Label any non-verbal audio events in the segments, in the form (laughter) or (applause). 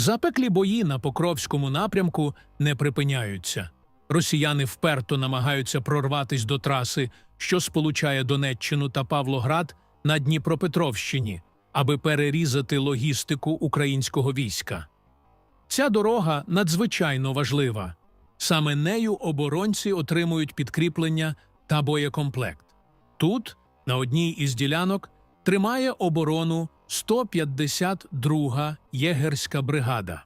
Запеклі бої на Покровському напрямку не припиняються. Росіяни вперто намагаються прорватися до траси, що сполучає Донеччину та Павлоград на Дніпропетровщині, аби перерізати логістику українського війська. Ця дорога надзвичайно важлива. Саме нею оборонці отримують підкріплення та боєкомплект. Тут, на одній із ділянок, тримає оборону 152-га єгерська бригада.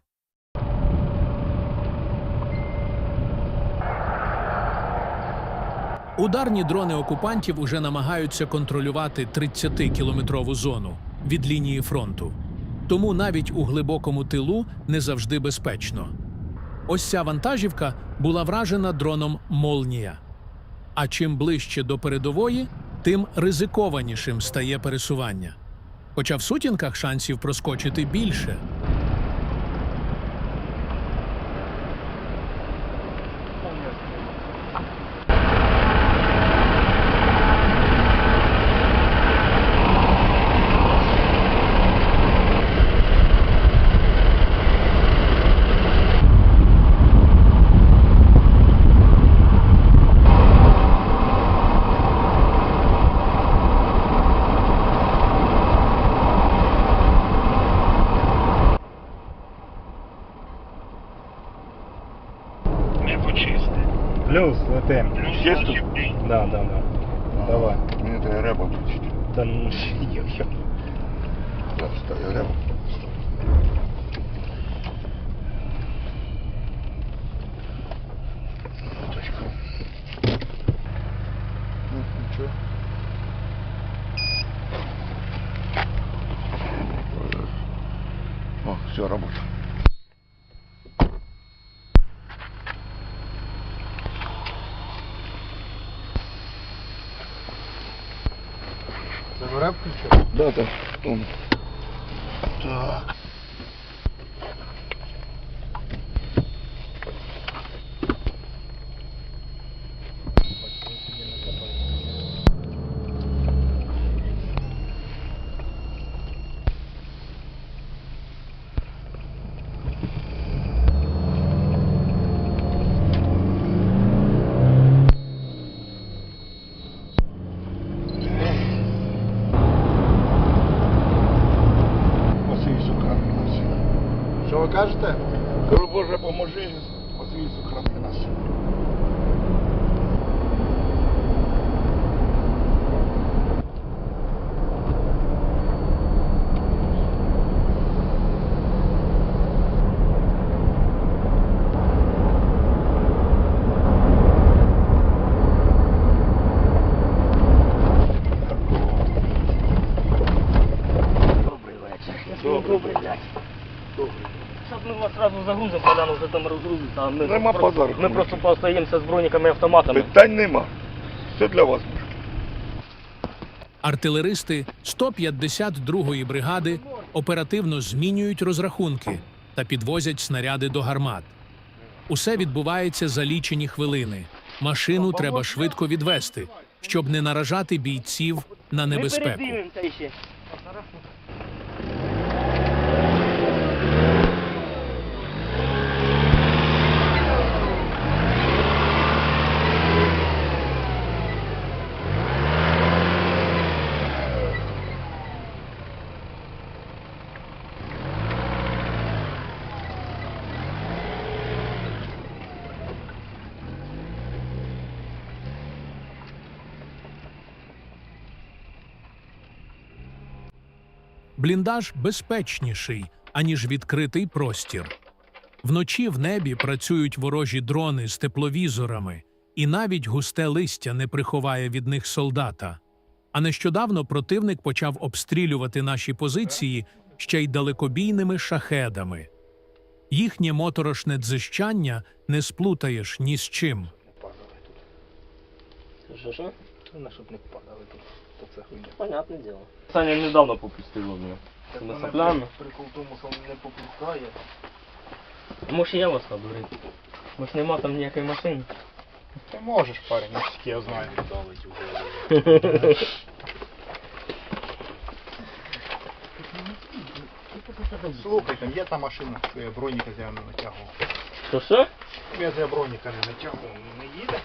Ударні дрони окупантів уже намагаються контролювати 30-кілометрову зону від лінії фронту. Тому навіть у глибокому тилу не завжди безпечно. Ось ця вантажівка була вражена дроном Молнія. А чим ближче до передової, тим ризикованішим стає пересування. Хоча в сутінках шансів проскочити більше. Небо чисте. Плюс летим. Плюс тут? начебний. Да, да, да. Давай. Мені треба ребу включити. Та ну йо-йо. Так, ставлю ребу. Точка. Ну, нічого. О, все, работа. Да, да. Он. Так. Василь сохрани нас. Що ви кажете? Кажу, Боже, поможи, Василь сохрани нас. Добрий вечір. Вечір. Зараз ми вас одразу загрузимо, Богдан вже там розгрузиться, а ми, Нема просто, ми просто поостаємося з броніками автоматами. Питань нема. Все для вас. Артилеристи 152-ї бригади оперативно змінюють розрахунки та підвозять снаряди до гармат. Усе відбувається за лічені хвилини. Машину треба швидко відвести, щоб не наражати бійців на Ми небезпеку. Бліндаж безпечніший, аніж відкритий простір. Вночі в небі працюють ворожі дрони з тепловізорами, і навіть густе листя не приховає від них солдата. А нещодавно противник почав обстрілювати наші позиції ще й далекобійними шахедами. Їхнє моторошне дзищання не сплутаєш ні з чим. Що, що? Щоб не падали тут. То це хуйня. Понятне діло. Саня недавно попустив мене. Ми соплями. Прикол в тому, що він не попускає. Може я вас обдурив. Може нема там ніякої машини. Ти можеш, парень, наскільки я знаю. Слухай, там є та машина, що я броніка я не натягував. Що що? Я за броніка не натягував, не їде.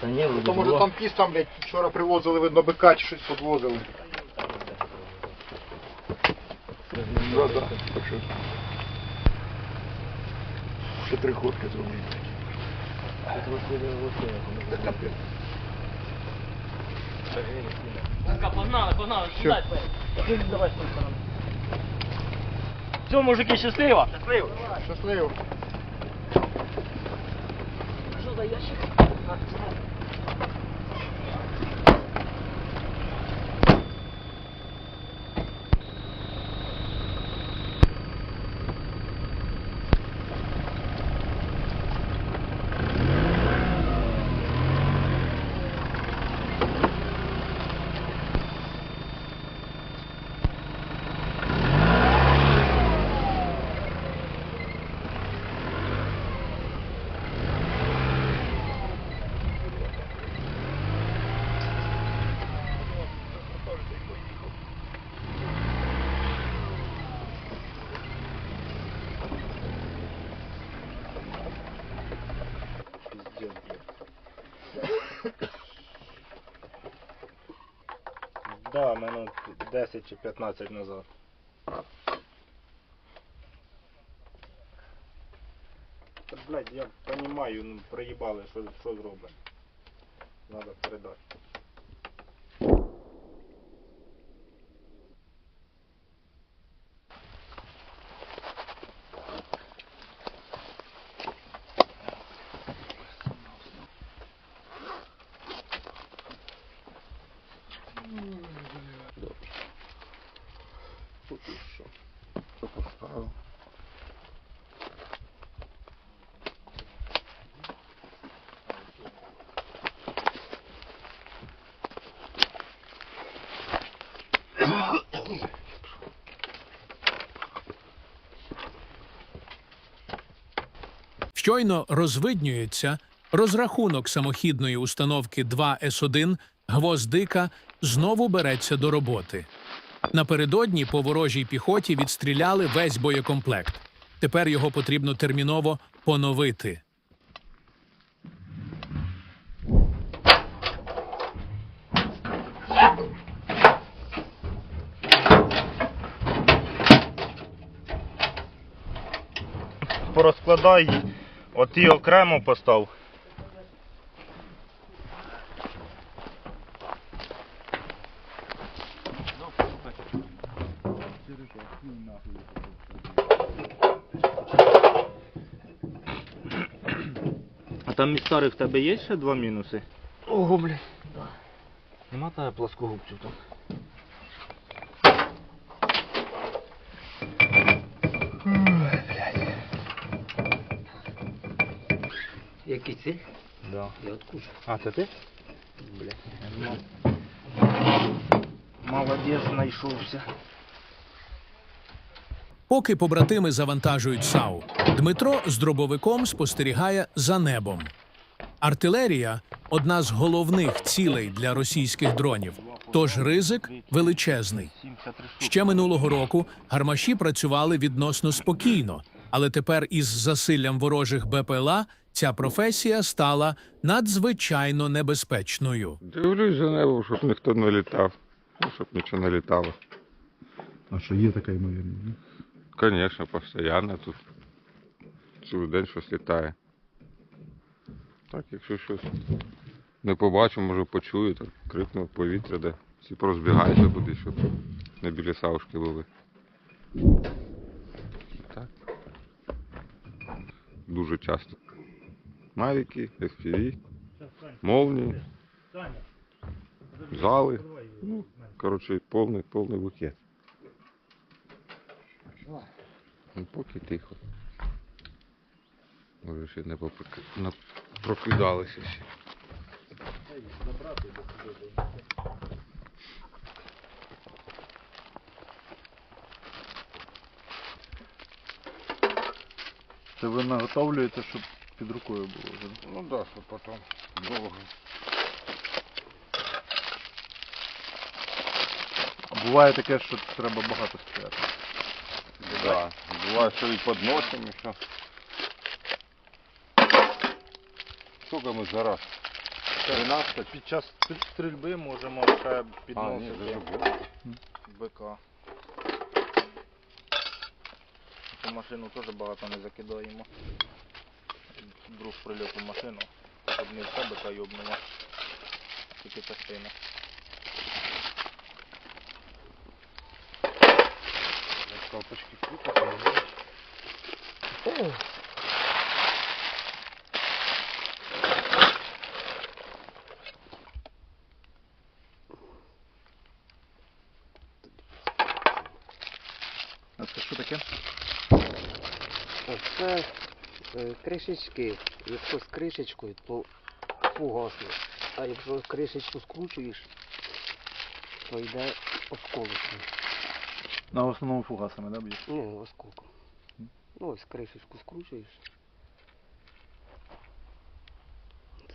Та ні, вроде То може було. там піс там, блядь, вчора привозили, видно, бика чи щось підвозили. Да, да. Так що. Ще три ходки зробили. Та капець. Так, погнали, погнали, сідай, Петя. Давай, стой, сторону. Все, мужики, щасливо. Щасливо. Щасливо. Що за ящик? Да, минут 10 чи 15 назад. Та, блядь, я розумію, ну проїбали, що, що зробимо. Надо передати. Тут і що? Що поставив? Щойно розвиднюється розрахунок самохідної установки 2С1 Гвоздика знову береться до роботи. Напередодні по ворожій піхоті відстріляли весь боєкомплект. Тепер його потрібно терміново поновити. Порозкладай їх. От ті окремо постав. А там із старих в тебе є ще два мінуси? Ого, блядь. Нема тебе плоскогубцю там. Який це? Да. Я откуда? А, це ти? Блядь. Ну. Молодець знайшовся. Поки побратими завантажують САУ, Дмитро з дробовиком спостерігає за небом. Артилерія одна з головних цілей для російських дронів, тож ризик величезний. Ще минулого року гармаші працювали відносно спокійно, але тепер із засиллям ворожих БПЛА ця професія стала надзвичайно небезпечною. Дивлюсь за небо, щоб ніхто не літав. Ну, щоб нічого не літало. А що є така ймовірність? Звісно, постійно тут. Цілий день щось літає. Так, якщо щось не побачу, може почую, так крикну в повітря, де всі порозбігаються туди, щоб не біля савушки були. Так. Дуже часто. Мавіки, FPV, молнії, зали. Ну, коротше, повний, повний букет. Ну, поки тихо. Може ще не поприк... на... прокидалися ще. Це ви наготовлюєте, щоб під рукою було вже. Ну да, що потім довго. Буває таке, що треба багато стріляти. Да. Бывает, что и подносим еще. Сколько мы за раз? 13? Під час стрільби можемо ще А, нет, підносити. Цю машину теж багато не закидаємо. Друг прильот у машину, щоб не в себе та йобнула Тільки частина. Колпачки крутятся, не знаешь? А це що таке? Це е, кришечки. Якщо з кришечкою, то фугасно. А якщо кришечку скручуєш, то йде осколочний. На основному фугасами, да, б'єш? Ні, осколком. Ну ось кришечку скручуєш.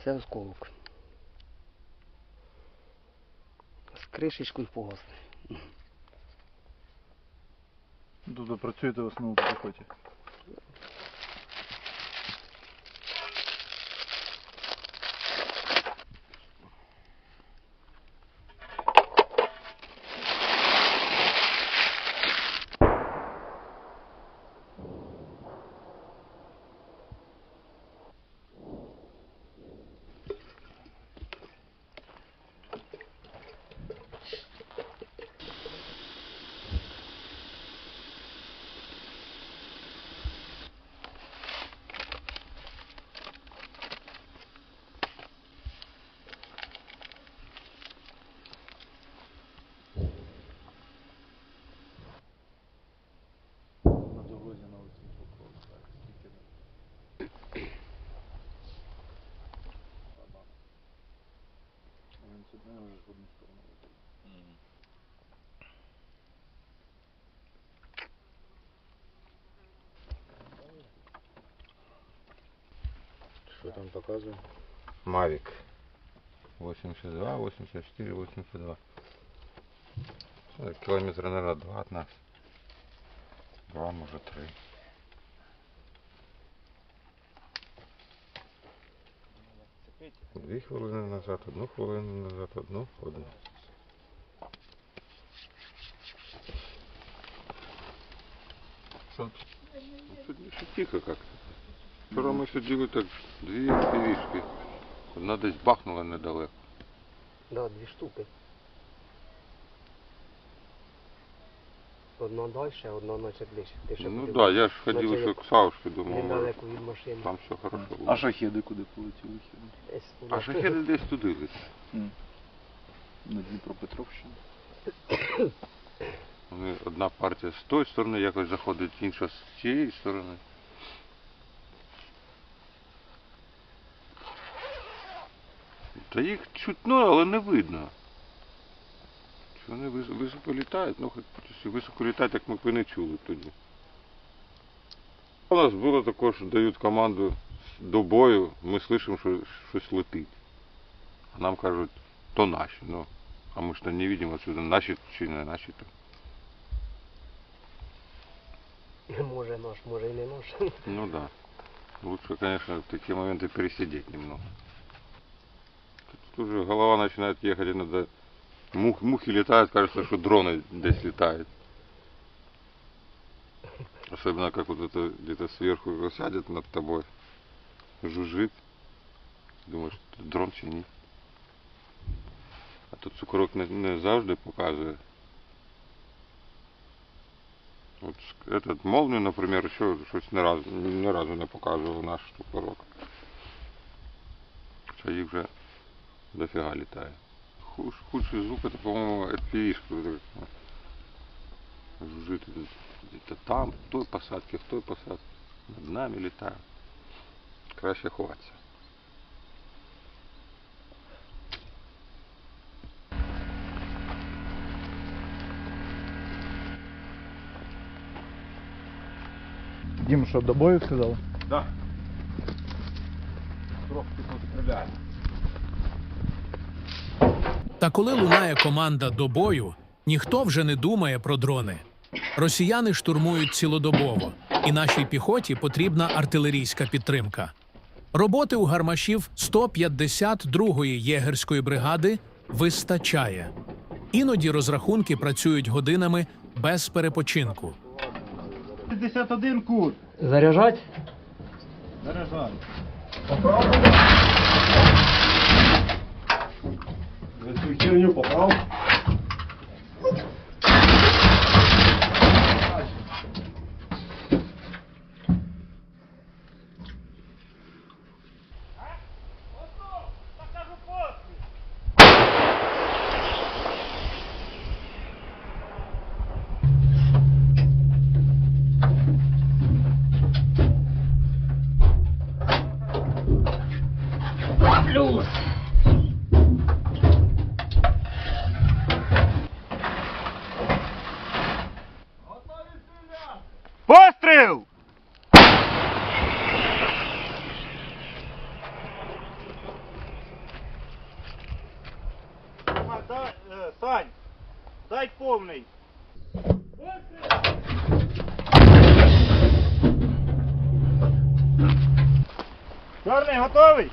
Це осколок. З кришечкою фугасний. Тут працюєте в основному по піхоті. Він сюди вже в одну сторону летить. Что там показывает? Мавик. 82, 84, 82. Э, Километра, наверное, два от нас. Два, может, три. Дві хвилини назад, одну хвилину назад, одну одну. Що? Сьогодні тихо как-то. Вчора ми сиділи так дві півішки. Одна десь бахнула недалеко. Да, дві штуки. Одна далі, одна наче ближче. Ти ще Ну подивись. да, я ж ходив ще к Саушке, думав, може, Недалеко від машини. там все хорошо А буде. шахеди куди полетіли? хіба? Десь туди. А шахеди десь туди летять. На Дніпропетровщину. (coughs) Вони одна партія з тої сторони якось заходить, інша з цієї сторони. Та їх чутно, але не видно. Вони вис- високо літають, ну хоч високо літають, як ми б не чули тоді. У нас було також, що дають команду до бою, ми слышимо, що щось летить. А нам кажуть, то наші. Ну, а ми ж то не бачимо отсюда, наші чи не наші то. Може наш, може і не наш. Ну да. Лучше, конечно, в такие моменты пересидеть немного. Тут уже голова начинает ехать, и надо... Мух, мухи летают, кажется, что дроны здесь летают. Особенно, как вот это где-то сверху сядет над тобой, жужжит. Думаешь, это дрон чи ні. А тут цукорок не, не завжди показує. От ск- этот молнию, наприклад, що щось не разу, ні разу не показував наш цукорок. Хоча їх вже дофіга літає. Хуш, худший звук это, по-моему, FPV, что это как, ну, жужжит где- где-то там, в той посадке, в той посадке. Над нами літає. Краще ховатися. Дім, що до бою сказав? Да. Трохи постріляємо. Та коли лунає команда до бою, Ніхто вже не думає про дрони. Росіяни штурмують цілодобово, і нашій піхоті потрібна артилерійська підтримка. Роботи у гармашів 152-ї єгерської бригади вистачає. Іноді розрахунки працюють годинами без перепочинку. 61 кут. Заряджать? Заряджай. Цю Gratuitiro, viu, Popal? Чорний готовий?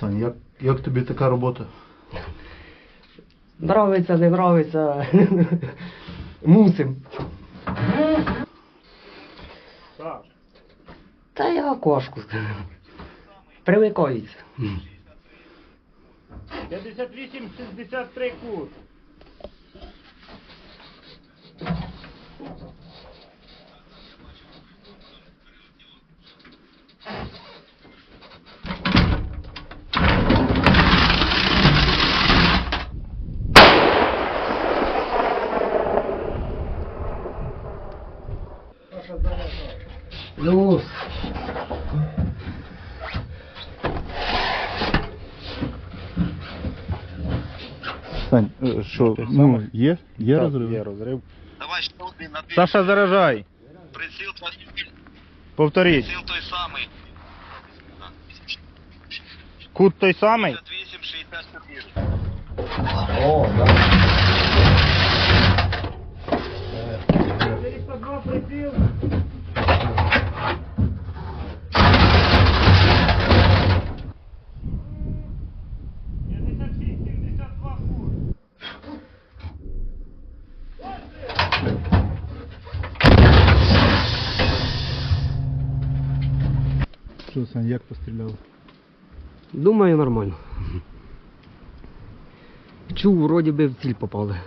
Сань, як, як тобі така робота? Нравиться, не нравиться. Мусим. Так. Та я кошку. Привикаються. 58-63 кут. Е, що, ну, є? Є розрив? Є розрив. Давай ще один на Саша, заряджай. приціл, Повторіть. приціл той самий. Кут той самий? 58, 64. О, да. як постріляв? Думаю, нормально. Чув, вроді би в ціль попали.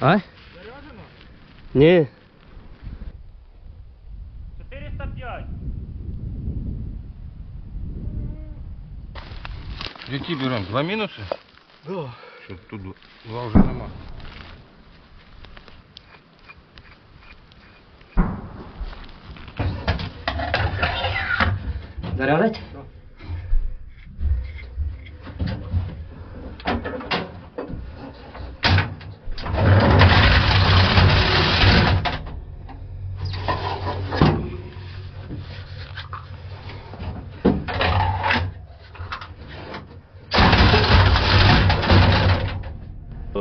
А? Ні. 405. Які беремо? Два мінуси? Да. Що тут два вже нема. Зарядить? Е,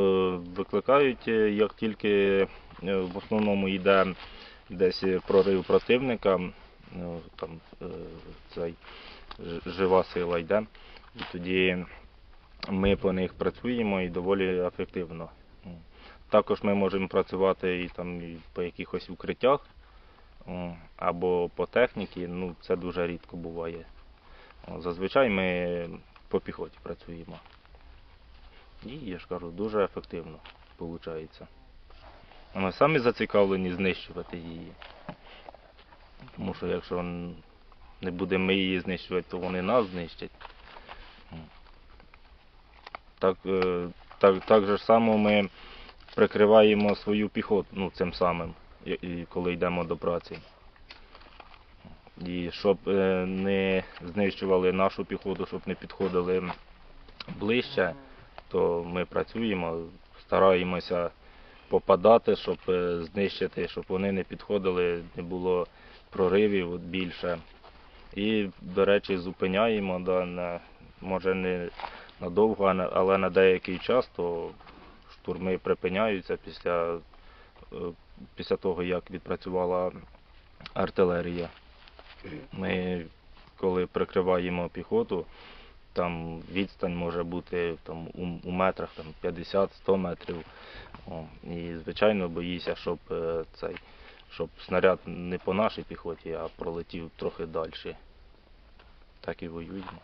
Викликають, е, як тільки е, в основному йде десь прорив противника, ну, там е, цей жива сила йде, і тоді ми по них працюємо і доволі ефективно. Також ми можемо працювати і там і по якихось укриттях або по техніці, ну це дуже рідко буває. Зазвичай ми по піхоті працюємо. І я ж кажу, дуже ефективно виходить. Ми самі зацікавлені знищувати її. Тому що якщо не будемо ми її знищувати, то вони нас знищать. Так, е, так, так же само ми прикриваємо свою піхоту ну, цим самим, коли йдемо до праці. І щоб е, не знищували нашу піхоту, щоб не підходили ближче, то ми працюємо, стараємося попадати, щоб е, знищити, щоб вони не підходили, не було проривів більше. І, до речі, зупиняємо, да, на, може не надовго, але на деякий час, то штурми припиняються після, е, після того, як відпрацювала артилерія. Ми, коли прикриваємо піхоту, там відстань може бути там, у, метрах 50-100 метрів. О, і, звичайно, боїся, щоб, е, цей, щоб снаряд не по нашій піхоті, а пролетів трохи далі. Так і воюємо.